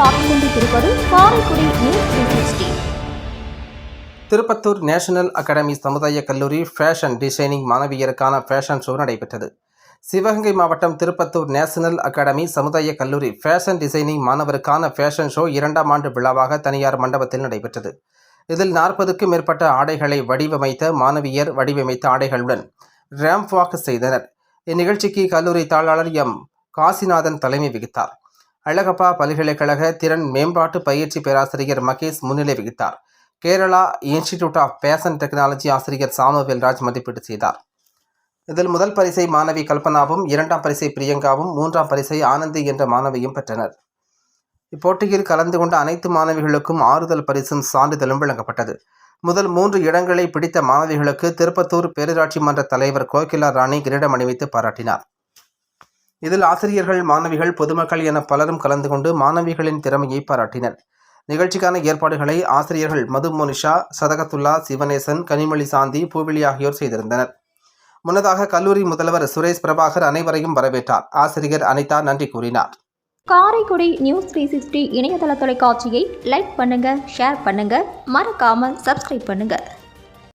கொண்டிருப்பது Karaikudi news three Tirupattur national academy சமுதாய கல்லூரி ஃபேஷன் டிசைனிங் மாணவியருக்கான ஃபேஷன் ஷோ நடைபெற்றது. சிவகங்கை மாவட்டம் திருப்பத்தூர் நேஷனல் அகாடமி சமுதாய கல்லூரி ஃபேஷன் டிசைனிங் மாணவருக்கான ஃபேஷன் ஷோ இரண்டாம் ஆண்டு விழாவாக தனியார் மண்டபத்தில் நடைபெற்றது. இதில் நாற்பதுக்கும் மேற்பட்ட ஆடைகளை வடிவமைத்த மாணவியர் வடிவமைத்த ஆடைகளுடன் ரேம்ப் வாக் செய்தனர். இந்நிகழ்ச்சிக்கு கல்லூரி தாளாளர் எம். காசிநாதன் தலைமை வகித்தார். அழகப்பா பல்கலைக்கழக திறன் மேம்பாட்டு பயிற்சி பேராசிரியர் மகேஷ் முன்னிலை வகித்தார். Kerala institute of fashion technology ஆசிரியர் சாமுவேல் ராஜ் மதிப்பீடு செய்தார். இதில் முதல் பரிசை மாணவி கல்பனாவும் இரண்டாம் பரிசை பிரியங்காவும் மூன்றாம் பரிசை ஆனந்தி என்ற மாணவியும் பெற்றனர். இப்போட்டியில் கலந்து கொண்ட அனைத்து மாணவிகளுக்கும் ஆறுதல் பரிசும் சான்றிதழும் வழங்கப்பட்டது. முதல் மூன்று இடங்களை பிடித்த மாணவிகளுக்கு திருப்பத்தூர் பேரூராட்சி மன்ற தலைவர் கோகிலா ராணி கிரீடம் அணிவித்து பாராட்டினார். இதில் ஆசிரியர்கள் மாணவிகள் பொதுமக்கள் என பலரும் கலந்து கொண்டு மாணவிகளின் திறமையை பாராட்டினர். நிகழ்ச்சிக்கான ஏற்பாடுகளை ஆசிரியர்கள் மது மோனிஷா சதகத்துல்லா சிவனேசன் கனிமொழி சாந்தி பூவிழி ஆகியோர் செய்திருந்தனர். முன்னதாக கல்லூரி முதல்வர் சுரேஷ் பிரபாகர் அனைவரையும் வரவேற்றார். ஆசிரியர் அனிதா நன்றி கூறினார். காரைக்குடி நியூஸ் த்ரீ சிக்ஸ்டி இணையதள தொலைக்காட்சியை லைக் பண்ணுங்க ஷேர் பண்ணுங்க மறக்காமல் சப்ஸ்கிரைப் பண்ணுங்க.